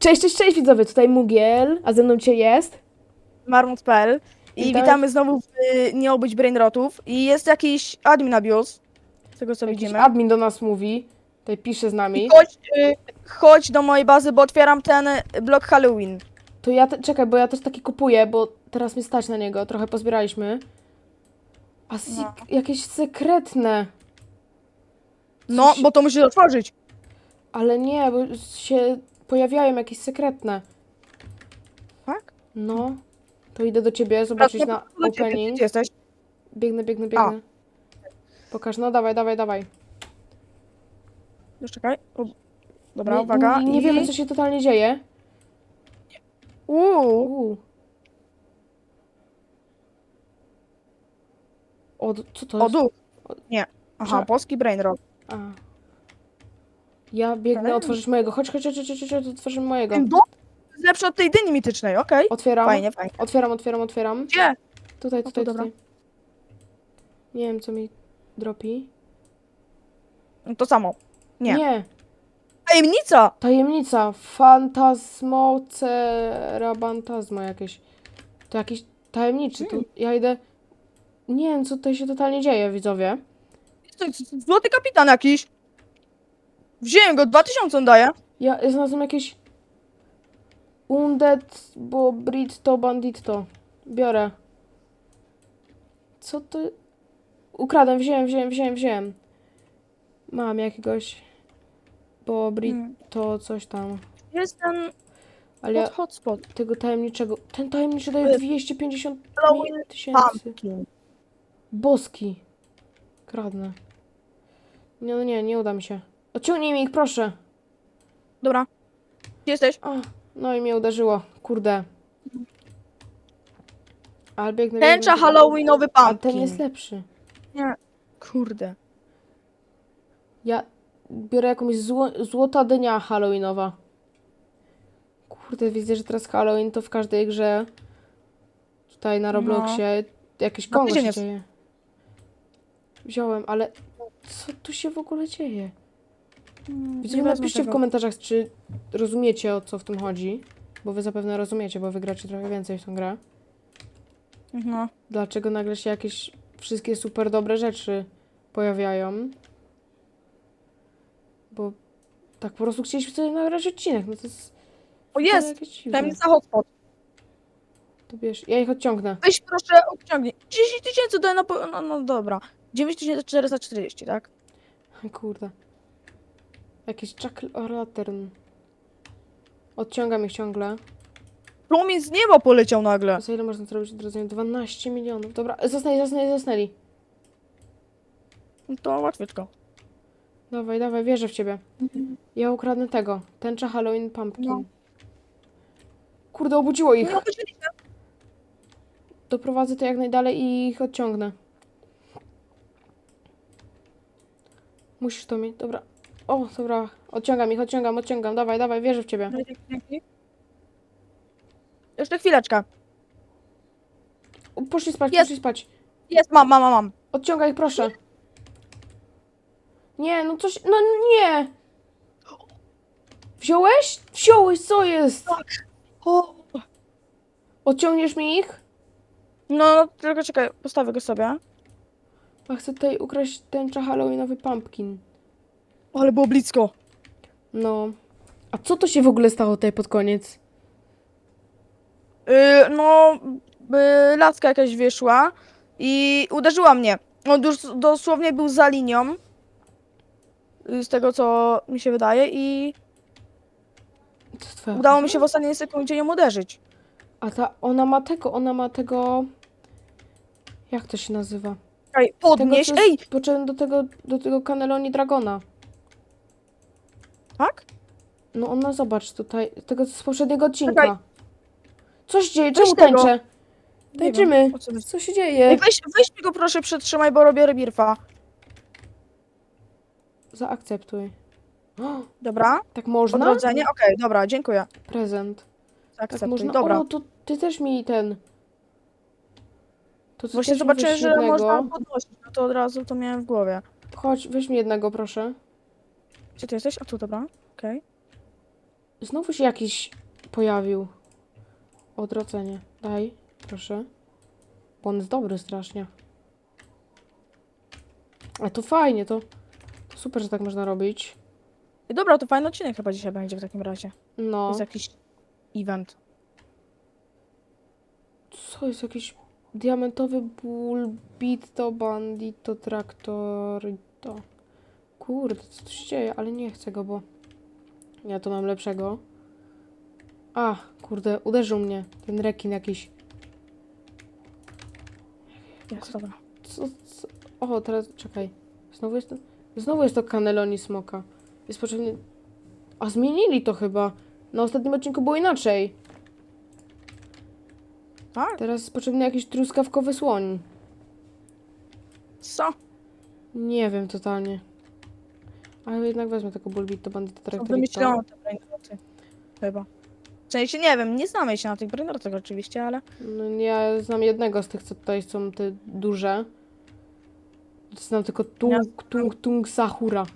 Cześć, cześć, cześć widzowie, tutaj Mugiel, a ze mną cię jest. marmut.pl i witamy znowu w y, Nie obyć brainrotów i jest jakiś admin abuse, z tego co Jakiś widzimy. admin do nas mówi, tutaj pisze z nami. Chodź, y, chodź do mojej bazy, bo otwieram ten y, blok Halloween. To ja, te, czekaj, bo ja też taki kupuję, bo teraz mi stać na niego, trochę pozbieraliśmy. A No. jakieś sekretne, No, Coś- bo to musisz otworzyć. ale nie, bo się pojawiają jakieś sekretne. Tak? No, to idę do ciebie zobaczyć na opening. Gdzie jesteś? Biegnę, biegnę, biegnę. Pokaż, no dawaj, dawaj, dawaj. Już czekaj. O, dobra, nie, uwaga. Nie, nie I- wiemy, co się totalnie dzieje. Uuu, Uuu. O, d- co to o jest? duch. Nie. Aha, Że- polski brainrot. A. Ja biegnę otworzyć mojego. Chodź, chodź, chodź, chodź, chodź, otworzymy mojego. Ten jest lepszy od tej dyni mitycznej, okej. Otwieram. Fajnie, fajnie. Otwieram, otwieram, otwieram. Gdzie? Tutaj, to tutaj, dobra. tutaj. Nie wiem, co mi dropi. No To samo. Nie. Nie. Tajemnica! Tajemnica. Fantasmocerabantasma jakieś. To jakiś tajemniczy. Hmm. To ja idę... Nie wiem, co tutaj się totalnie dzieje, widzowie. To jest Złoty kapitan jakiś. Wziąłem go, 2000 on daje. Ja znalazłem jakieś... Undead, bo Britto, Banditto. Biorę. Co to... Ukradłem, wziąłem, wziąłem, wziąłem, wziąłem. Mam jakiegoś... Bo Britto, coś tam. Jest ten Ale ja hot hotspot. tego tajemniczego... Ten tajemniczy daje Ale- 250 Halloween tysięcy. Pumpkin. Boski. Kradnę. Nie, no nie, nie uda mi się. Odciągnij mi ich, proszę. Dobra. Gdzie jesteś? A, no i mnie uderzyło. Kurde. Ale biegnę, Tęcza biegnę. halloweenowy A pumpkin. ten jest lepszy. Nie. Kurde. Ja biorę jakąś zło, złota dnia halloweenowa. Kurde, widzę, że teraz Halloween to w każdej grze tutaj na Robloxie jakieś No. Kongo tydzień się jest. dzieje. Wziąłem, ale co tu się w ogóle dzieje? Mm, wezmę napiszcie w komentarzach, czy rozumiecie o co w tym chodzi. Bo wy zapewne rozumiecie, bo wygracie trochę więcej w tą grę. Mhm. Dlaczego nagle się jakieś wszystkie super dobre rzeczy pojawiają? Bo tak po prostu chcieliśmy sobie nagrać odcinek. No to jest. O jest! Tajemnica hotspot. To bierz. Ja ich odciągnę. Weź proszę, obciągnij. 10 tysięcy daje na... po- No, no dobra. 9440, tak? Kurde. Jakiś Jack Lantern. Odciągam ich ciągle. Płomień z nieba poleciał nagle. Za ile można zrobić odrodzenie? 12 milionów. Dobra, zasnęli, zasnęli, zasnęli. No to łatwieczko. Dawaj, dawaj, wierzę w ciebie. Ja ukradnę tego. Tęcza Halloween Pumpkin. No. Kurde, obudziło ich. Nie obudziliśmy. Doprowadzę to jak najdalej i ich odciągnę. Musisz to mieć. Dobra. O, dobra. Odciągam ich, odciągam, odciągam. Dawaj, dawaj, wierzę w ciebie. Jeszcze chwileczkę. Poszli spać, Jest. poszli spać. Jest, mam, mam, mam, mam. Odciągaj ich, proszę. Nie, no coś. No nie! Wziąłeś? Wziąłeś, co jest? O. Odciągniesz mi ich? No, tylko czekaj, postawię go sobie. A chcę tutaj ukraść tęcza Halloweenowy pumpkin. Ale było blisko. No. A co to się w ogóle stało tutaj pod koniec? Yy, no, yy, laska jakaś wyszła i uderzyła mnie. On już dosłownie był za linią. yy, Z tego, co mi się wydaje i To twoja udało mi się w ostatniej sekundzie ją uderzyć. A ta, ona ma tego, ona ma tego... Jak to się nazywa? Czekaj, podnieś, tego, co ej! potrzebne do tego, do tego Cannelloni Dragona. Tak? No ona, zobacz tutaj, tego z poprzedniego odcinka. Czekaj. Co się dzieje? Weź Czemu tego. tańczę? Nie Tańczymy. co. Co się Ej, dzieje? weź, weź mi go proszę przytrzymaj, bo robię rebirfa. Zaakceptuj. O, Dobra, tak można? odrodzenie, okej, dobra, dziękuję. Prezent. Tak można. dobra. O, to ty też mi ten... To ty Właśnie zobaczyłem, że można podnosić, no to od razu to miałem w głowie. Chodź, weź mi jednego, proszę. Gdzie ty jesteś? A tu, dobra, okej. Znowu się jakiś pojawił. Odrodzenie. Daj, proszę. Bo on jest dobry strasznie. A to fajnie, to, to super, że tak można robić. I dobra, to fajny odcinek chyba dzisiaj będzie w takim razie. No, Jest jakiś event. co jest jakiś diamentowy ból, bito, bandito, traktorito. Kurde, co tu się dzieje? Ale nie chcę go, bo ja tu mam lepszego. A, kurde, uderzył mnie ten rekin jakiś. Jest, dobra. Co, co? O, teraz czekaj. Znowu jest to, znowu jest to Cannelloni Smoka. Jest potrzebny... A zmienili to chyba. Na ostatnim odcinku było inaczej. Tak? Teraz jest potrzebny jakiś truskawkowy słoń. Co? Nie wiem totalnie. Ale jednak wezmę tego Bulbito Bandito Co Traktorito. wymyślono te brainroty? Chyba. W sensie nie wiem, nie znamy się na tych brainrotach oczywiście, ale... No, ja znam jednego z tych, co tutaj są te duże. Znam tylko Tung Tung Tung Sahura.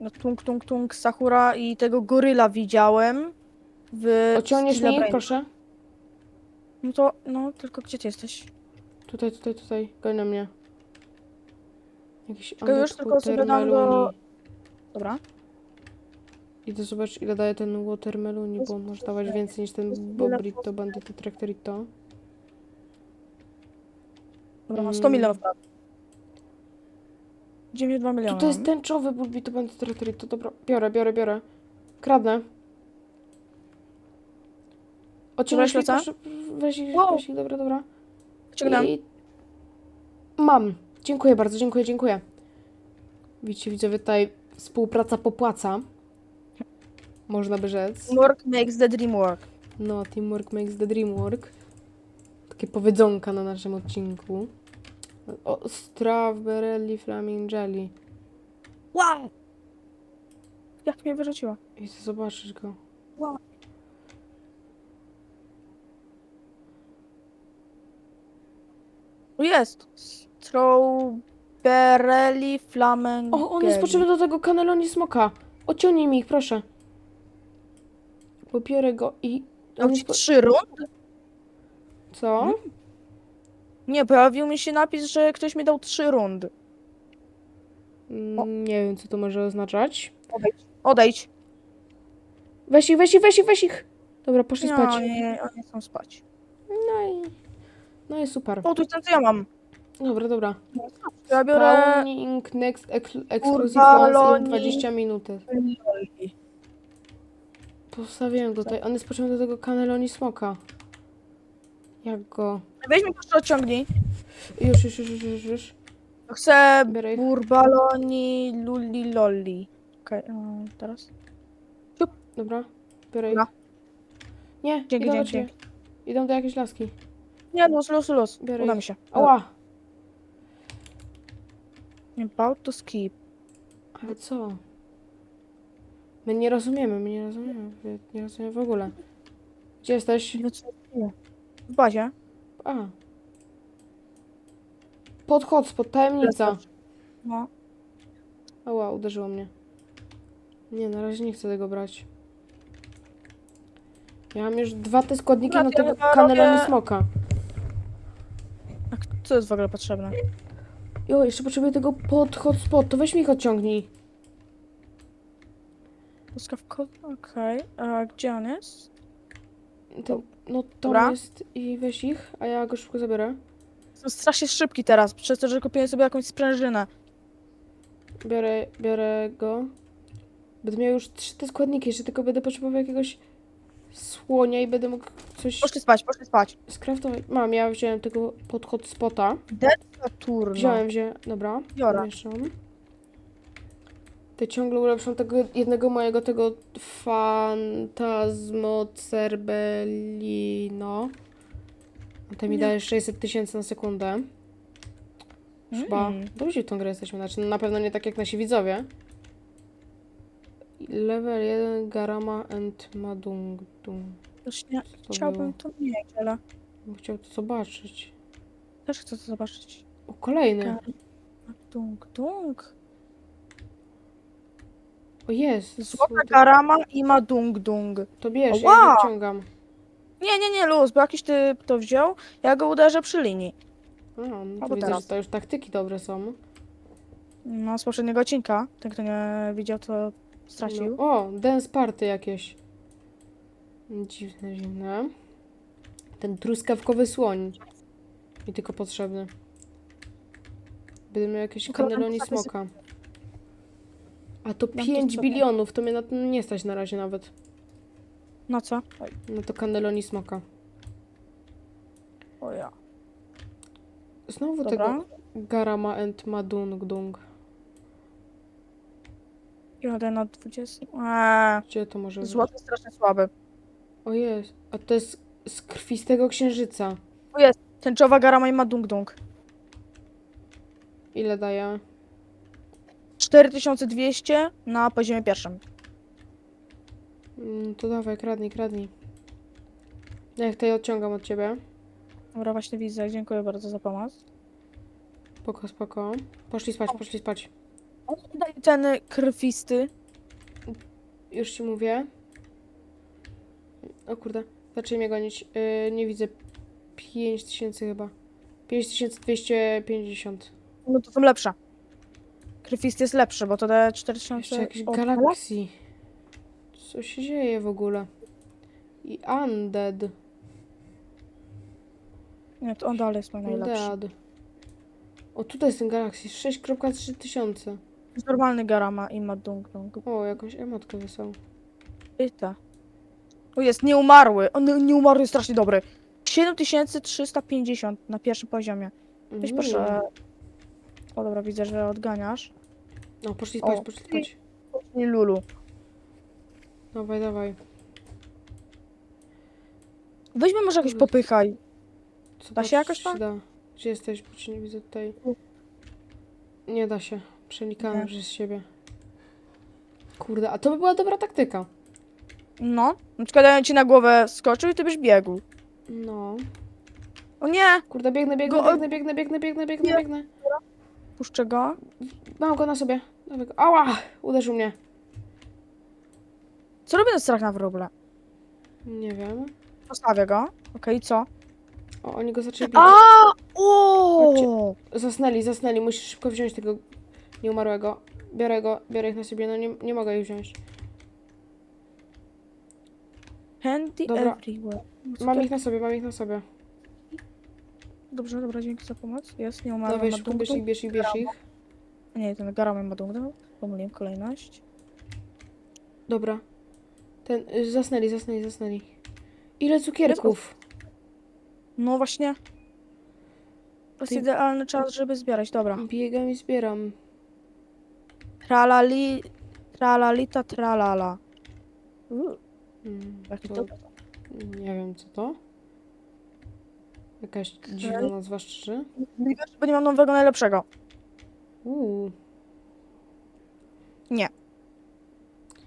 No, tung, tung, tung, Sakura i tego goryla widziałem w... Ociągniesz Stile mi, Brain. proszę? No to, no, tylko gdzie ty jesteś? Tutaj, tutaj, tutaj. Goń na mnie. Jakiś To już tylko sobie dam do-. Dobra. Idę zobaczyć, ile daje ten Watermeloni, bo może dawać więcej niż ten Bobrito, Bandito, Traktorito. Dobra, mam Mm. 100 milionów prawie. 92 miliony. To jest tęczowy Bulbito, Bandito, Traktorito. Dobra, biorę, biorę, biorę. Kradnę. Lecę? proszę. Weź ich, Wow. weź ich, dobra, dobra. I... Mam. Dziękuję bardzo, dziękuję, dziękuję. Widzicie, widzowie, tutaj współpraca popłaca. Można by rzec. Work makes the dream work. No, teamwork makes the dream work. Takie powiedzonka na naszym odcinku. O, strawberry flaming jelly. Wow! Jak mnie wyrzuciła? I zobaczysz go. Wow. Jest! Strawberry flamen. O, on jest potrzebny do tego kaneloni smoka. Ociągnij mi ich, proszę. Pobiorę go i... Dał On ci jest po... trzy rundy? Co? Nie, pojawił mi się napis, że ktoś mi dał trzy rundy. Mm, Nie wiem, co to może oznaczać. Odejdź. Odejdź. Weź ich, weź ich, weź ich, weź ich. Dobra, poszli Nie, spać. oni, oni chcą spać. No i... No i super. O, tu jest ten, co ja mam. Dobra, dobra. Ja biorę... Spawning next ex- exclusive ones in Loni. 20 minut. Postawiłem go tutaj. On jest potrzebny do tego kaneloni smoka. Jak go... Weź mi proszę odciągnij. Już, już, już, już, już, już. Chcę Biorę ich. burbaloni luli loli. Okej, okay, teraz? Dobra, biorę ich. Dobra. Nie, Dzięki, idą do dzięki, ciebie. Idą do jakiejś laski. Nie, los, los, los. Biorę Uda ich. mi się. Ała! About to skip. Ale co? My nie rozumiemy, my nie rozumiemy. My nie rozumiemy w ogóle. Gdzie jesteś? W bazie. A. Pod hotspot, tajemnica. No. Ała, uderzyło mnie. Nie, na razie nie chcę tego brać. Ja mam już dwa te składniki Dobra, na ja tego kaneloni smoka. A co jest w ogóle potrzebne? Jo, jeszcze potrzebuję tego pod hotspot, to weź mi ich odciągnij. Łuskawko. Okej. A gdzie on jest? To, no to Dobra. jest i weź ich, a ja go szybko zabiorę. Jestem strasznie szybki teraz, przez to, że kupiłem sobie jakąś sprężynę. Biorę, biorę go. Będę miał już trzy te składniki, jeszcze tylko będę potrzebował jakiegoś słonia i będę mógł coś Poszli spać, poszli spać. skraftować. Mam, ja wziąłem tego pod hotspota. Saturno. Wziąłem, wziąłem, dobra. Biorę. Mieszam. Ty ciągle ulepszam tego jednego mojego tego Fantasmo Cerbellino. A ty mi Nie. dajesz 600 tysięcy na sekundę. Chyba Mm. dobrze w tą grę jesteśmy, znaczy no na pewno nie tak jak nasi widzowie. Level 1 Garama and Madung. Właśnie Co to chciałbym było? to mieć, ale Bym Chciał to zobaczyć. też chcę to zobaczyć. O, kolejny. Dunk, dunk. O jest! Złota złoty- garama i ma dung dung. To bierz, ja wyciągam. Nie, nie, nie, luz, bo jakiś typ to wziął, ja go uderzę przy linii. A, no Albo to widzę, teraz. że to już taktyki dobre są. No, z poprzedniego odcinka. Ten, kto nie widział, to stracił. No. O, dance party jakieś. Dziwne, dziwne. Ten truskawkowy słoń. Mi tylko potrzebny. Będę miał jakieś kaneloni smoka. A to Mam tu 5 sobie. bilionów, to mnie na to nie stać na razie nawet. No co? No to kaneloni smoka. O ja. Znowu Dobra. tego Garama and Madung Dung. Jadę na 20. Eee, Gdzie to może być? złoty strasznie słaby. O jest. A to jest z krwistego księżyca. Tęczowa garama i ma dung dung. Ile daje? 4200 na poziomie pierwszym. Mm, to dawaj, kradnij, kradnij. Jak tutaj odciągam od ciebie. Dobra, właśnie widzę. Dziękuję bardzo za pomoc. Spoko, spoko. Poszli spać, poszli spać. Daj ten krwisty. Już ci mówię. O kurde, zaczęli mnie gonić. Yy, nie widzę. 5000 chyba. 5250. No to są lepsze. Krwisty jest lepszy, bo to daje 4000. Jeszcze jakiś O, galaksji. Co się dzieje w ogóle? I Undead. Nie, to on dalej jest mój najlepszy. Undead. O, tutaj jest ten galaksji. 6.3 normalny garama i ma dung dung. O, jakąś emotkę wysłał. I te. O jest, nieumarły. On nieumarły jest strasznie dobry. 7350 na pierwszym poziomie. Weź Mm. proszę. O dobra, widzę, że odganiasz. No, poszli spać, O, poszli spać. Nie Lulu. Dawaj, dawaj. Weźmy może jakoś popychaj. Zobacz, się jakoś czy tam? Da. Gdzie jesteś? Bo cię nie widzę tutaj. Tu. Nie da się. Przenikałem Nie. przez siebie. Kurde, a to by była dobra taktyka. No. Na przykład ja bym ci na głowę skoczył i ty byś biegł. No. O nie! Kurde, biegnę, biegnę, Go- biegnę, biegnę, biegnę, biegnę, biegnę, Nie. biegnę. Puszczę go. Mam go na sobie. Dawaj go. Ała! Uderzył mnie. Co robię na strach na wróble? Nie wiem. Postawię go. Okej, co? O, oni go zaczęli bić. A! O! Zasnęli, zasnęli. Musisz szybko wziąć tego nieumarłego. Biorę go, biorę ich na siebie. No nie, nie mogę ich wziąć. Handy Dobra. everywhere. Mam ich na sobie, mam ich na sobie. Dobrze, dobra, dzięki za pomoc. Jest, nie umarłem na szybko bierz ich, bierz ich, bierz ich. Nie, ten garamy ma dungdu. Pomyliłem kolejność. Dobra. Ten, y, zasnęli, zasnęli, zasnęli. Ile cukierków? No właśnie. To jest Ty- idealny czas, żeby zbierać. Dobra. Biegam i zbieram. Tralali... Tralalita tralala. Mm, jaki to, to... nie wiem, co to. Jakaś dziwna nazwa szczerze. Bo nie mam nowego najlepszego. Uuu.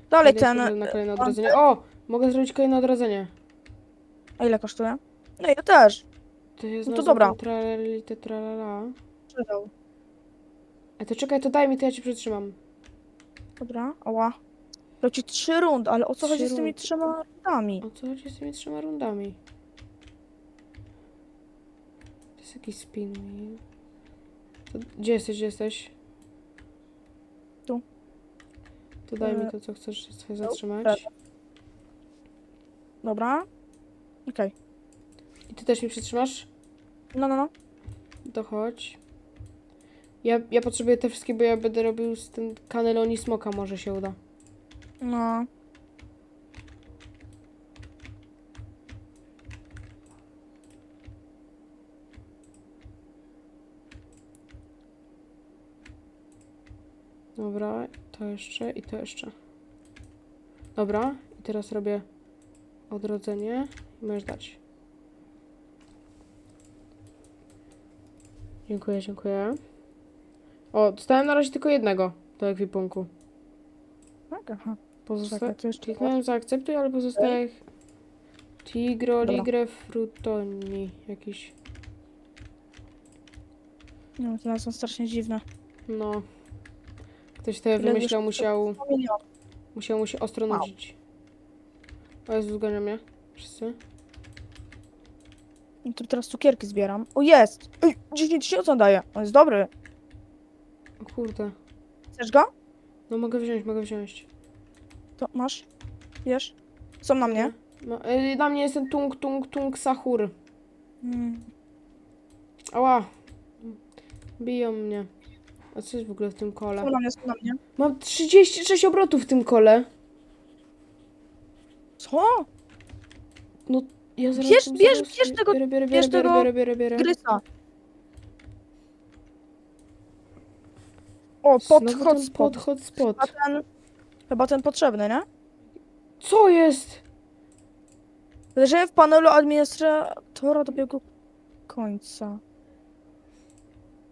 Dalej ten... na kolejne odrodzenie? O! Mogę zrobić kolejne odrodzenie. A ile kosztuje? No i ja też. To jest No to dobra. Tralalite, tralala. Przydał. A to czekaj, to daj mi, to ja ci przytrzymam. Dobra, ała. Leci trzy rund, ale o co Trzy chodzi z tymi rundy. trzema rundami? O co chodzi z tymi trzema rundami? To jest jakiś spin wheel. To, gdzie jesteś, gdzie jesteś? Tu. To daj mi E, to, co chcesz sobie zatrzymać. Dobra. Okej. I ty też mi przytrzymasz? No, no, no. To chodź. Ja, ja potrzebuję te wszystkie, bo ja będę robił z tym kaneloni smoka, może się uda. No. Dobra, to jeszcze i to jeszcze. Dobra, i teraz robię odrodzenie i możesz dać. Dziękuję, dziękuję. O, dostałem na razie tylko jednego do ekwipunku. Tak, aha. Pozosta... Czekaj, to jeszcze Kliknąłem zaakceptuj, ale pozostaje Tigro, Dobra. Ligre, Frutoni jakiś. Nie wiem, te nazwy są strasznie dziwne. No. Ktoś to Ile wymyślał, już- musiał... Musiało mu się ostro nudzić. O Jezu, zgania mnie. Wszyscy. No to teraz cukierki zbieram. O, jest! Ej, 10 tysięcy on daje. On jest dobry. Kurde. Chcesz go? No mogę wziąć, mogę wziąć. To masz. Wiesz? Są na mnie. Ma, y, na mnie jest ten tung, tung, tung, sahur. Mm. Ała. Biją mnie. A co jest w ogóle w tym kole? Są na mnie, są na mnie. Mam 36 obrotów w tym kole. Co? Ja zaraz, Bierz- bierz- bierz tego- Biorę, biorę, bierz biorę, tego biorę, biorę, biorę. Grysa. O, pod Znowu ten hotspot. Pod hotspot. A ten... Chyba ten potrzebny, nie? Co jest? Leżałem w panelu administratora dobiegł końca.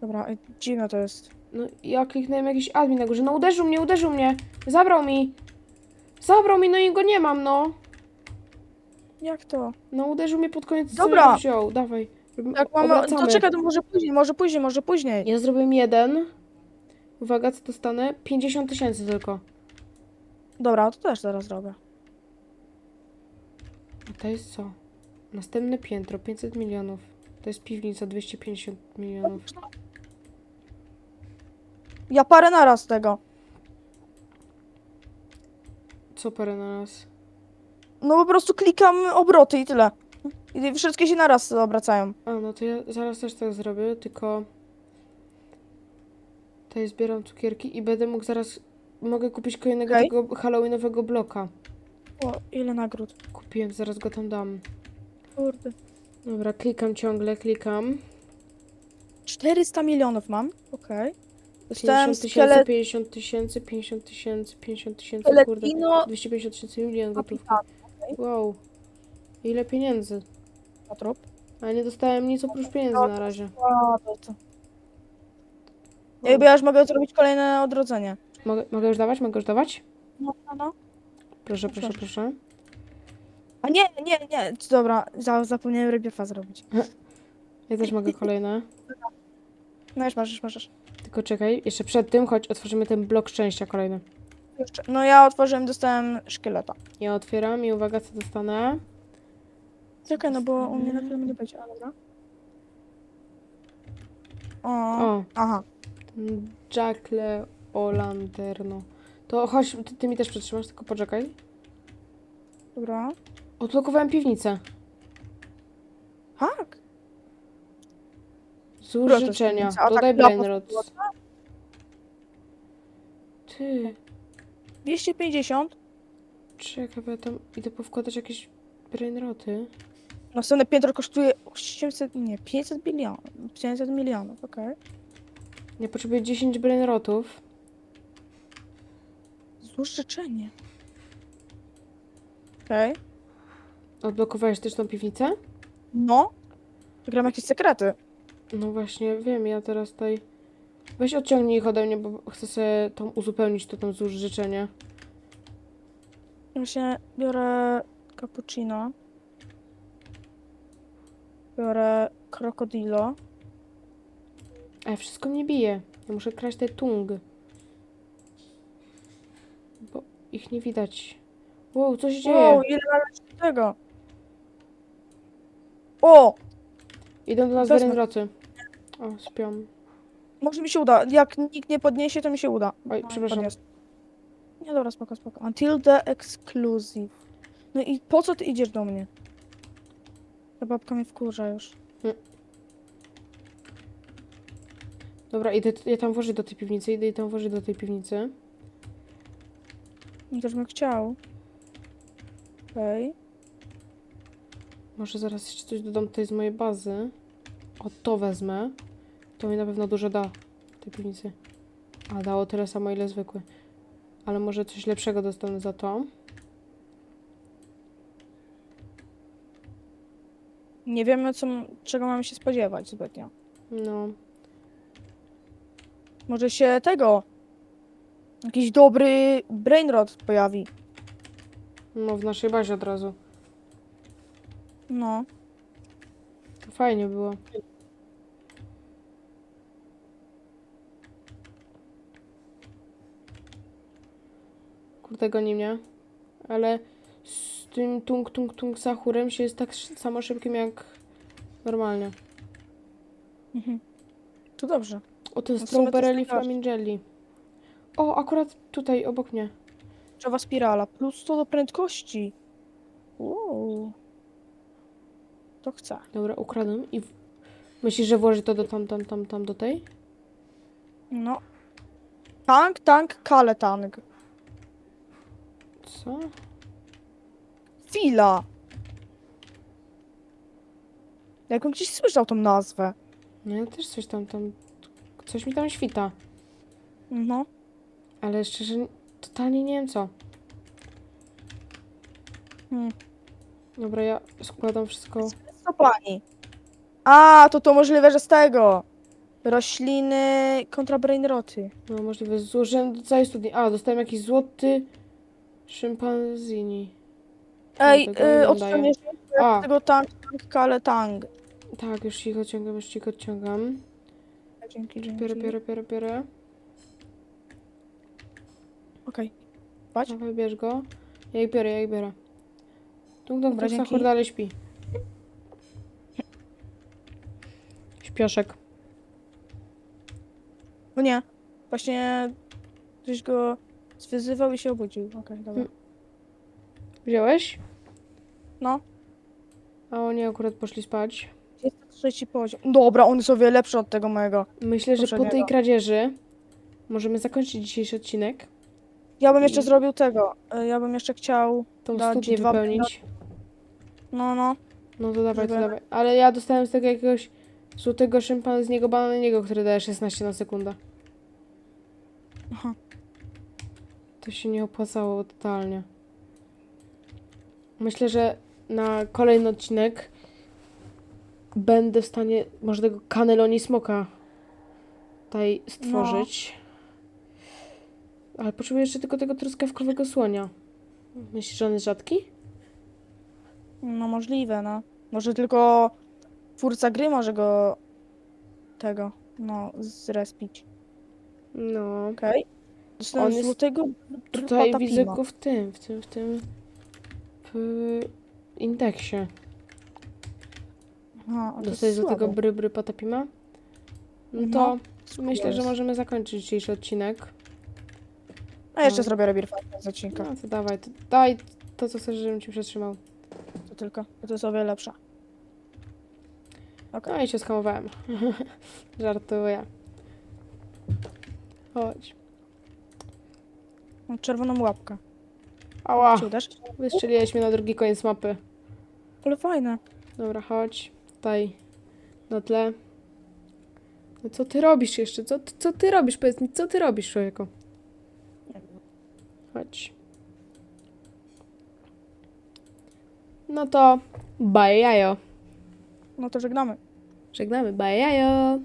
Dobra, dziwne to jest. No ja kliknąłem jakiś admin na górze. No uderzył mnie, uderzył mnie. Zabrał mi. Zabrał mi, no i go nie mam, no. Jak to? No uderzył mnie pod koniec. Dobra. wziął. Dawaj. Robimy- Jak mamy... obracamy. To czekaj, to może później, może później, może później. Ja zrobiłem jeden. Uwaga, co dostanę? 50 tysięcy tylko. Dobra, to też zaraz robię. A to jest co? Następne piętro, 500 milionów. To jest piwnica, 250 milionów. Ja parę naraz tego. Co parę na raz? No po prostu klikam obroty i tyle. I wszystkie się naraz obracają. A, no to ja zaraz też tak zrobię, tylko... Tutaj zbieram cukierki i będę mógł zaraz... Mogę kupić kolejnego Okej. tego halloweenowego bloka. O, ile nagród. Kupiłem, zaraz go tam dam. Kurde. Dobra, klikam ciągle, klikam. 400 milionów mam. Okej. Dostałem 50 tysięcy, szkielet... 50 tysięcy, 50 tysięcy, 50 tysięcy, kurde. Szkieletino... 250 tysięcy, milion gotów. Kapitan. Wow. Ile pieniędzy. Patrop. A nie dostałem nic oprócz pieniędzy na razie. Ładne to. Jakby ja już mogę zrobić kolejne odrodzenie. Mogę, mogę już dawać? Mogę już dawać? No, no, no. Proszę, proszę, Proszę. proszę. A nie, nie, nie. Dobra, za, zapomniałem rebirfa zrobić. Ja też mogę kolejne. No już masz, już masz. Tylko czekaj, jeszcze przed tym, choć otworzymy ten blok szczęścia kolejny. Jeszcze. No ja otworzyłem, dostałem szkieleta. Ja otwieram i uwaga, co dostanę. Czekaj, no bo u mnie na chwilę nie będzie, ale dobra. O, O, aha. Jackle Olanterno. To chodź, ty, ty mi też przetrzymasz, tylko poczekaj. Dobra. Odblokowałem piwnicę. Tak. Złóż Proszę, życzenia. piwnica. A tak Dodaj dla Brainrot. posłucha? Ty, 250. czekaj, bo ja tam idę powkładać jakieś Brainroty. Następne piętro kosztuje 800, nie, 500 milionów. 500 milionów, okej. Ja potrzebuję 10 Brainrotów. Złóż życzenie. Okej. Odblokowałeś też tą piwnicę? No. Gram jakieś sekrety. No właśnie, wiem, ja teraz tutaj... Weź odciągnij ich ode mnie, bo chcę sobie tą uzupełnić to tam złóż życzenie. Właśnie biorę cappuccino. Biorę krokodilo. Ale wszystko mnie bije. Ja muszę kraść te tung. Bo ich nie widać. Wow, co się dzieje? Wow, ile należy tego? O! Idą do nas Wezmę. Brainroty. O, śpią. Może mi się uda. Jak nikt nie podniesie, to mi się uda. Oj, No, przepraszam. podniosę. Nie, dobra, spoko, spoko. Until the exclusive. No i po co ty idziesz do mnie? Ta babka mnie wkurza już. Dobra, idę je tam włożyć do tej piwnicy, idę je tam włożyć do tej piwnicy. Też bym chciał. Okej. Może zaraz jeszcze coś dodam tutaj z mojej bazy. O, to wezmę. To mi na pewno dużo da tej piwnicy. A, dało tyle samo, ile zwykły. Ale może coś lepszego dostanę za to. Nie wiemy, co, czego mamy się spodziewać zbytnio. No. Może się tego... Jakiś dobry brainrot pojawi. No, w naszej bazie od razu. No. To fajnie było. Kurde, kurde goni mnie. Ale z tym tung tung tung sahurem się jest tak sz- samo szybkim jak normalnie. Mhm. To dobrze. O, to jest No w sumie to strawberry jest najgorsze. flamingelli. O, akurat tutaj, obok mnie. Drzewa spirala. Plus 100 do prędkości. Wow. To chcę. Dobra, ukradłem i... W... Myślisz, że włoży to do tam, tam, tam, tam, do tej? No. Tank, tank, kale tank. Co? Chwila. Jakbym gdzieś słyszał tą nazwę. No ja też coś tam, tam... Coś mi tam świta. No. Ale szczerze, totalnie nie wiem co. Hmm. Dobra, ja składam wszystko. Co pani? A, to to możliwe, że z tego. Rośliny kontra brainroty. No możliwe, złożyłem do całej studni. A, dostałem jakiś złoty szympanzini. Ej, y, daje. odstaniesz A. tego tank, tank, kale tank. Tak, już ich odciągam, już ich odciągam. Dzięki, dzięki. Biorę, biorę, biorę, biorę. Okej. Patrz. Dawaj, bierz go. Ja ich biorę, ja ich biorę. Tung, tung, Dobra, dzięki. Sahur dalej śpi. Śpioszek. No nie. Właśnie ktoś go zwyzywał i się obudził. Okej, dobra. Hmm. Wziąłeś? No. A oni akurat poszli spać. Trzeci poziom. Dobra, on jest o wiele lepszy od tego mojego. Myślę, że po tej Poprzedniego. kradzieży możemy zakończyć dzisiejszy odcinek. Ja bym jeszcze zrobił tego. y, Ja bym jeszcze chciał. Tą Dać studnię dwa wypełnić. No, no. No to dawaj, to Żeby- dawaj. Ale ja dostałem z tego jakiegoś złotego szympanziniego bananiego, który daje 16 na sekundę. Aha. To się nie opłacało totalnie. Myślę, że na kolejny odcinek będę w stanie może tego kaneloni smoka tutaj stworzyć. Ale potrzebuję jeszcze tylko tego truskawkowego słonia. Myślisz, że on jest rzadki? No możliwe, no. Może tylko twórca gry może go tego, no, zrespić. No. Okej. Dostałem On jest złotego Tutaj widzę go w tym, w tym, w tym w indeksie. To Dostajesz do tego słabo. bry bry patapima. No No, to słabo myślę, że jest. możemy zakończyć dzisiejszy odcinek. A jeszcze no. zrobię rebirth z odcinka. No to dawaj, to, daj to, co chcesz, żebym ci przetrzymał. To tylko, to jest o wiele lepsze. Okej. No i się skamowałem. Żartuję. Chodź. Mam czerwoną łapkę. Ała, Ci wystrzeliłeś mnie na drugi koniec mapy. Ale fajne. Dobra, chodź. Tutaj. Na tle. No co ty robisz jeszcze? Co, ty- co ty robisz? Powiedz mi, co ty robisz, człowieku? Chodź. No to bye jajo. No to żegnamy. Żegnamy, bye jajo.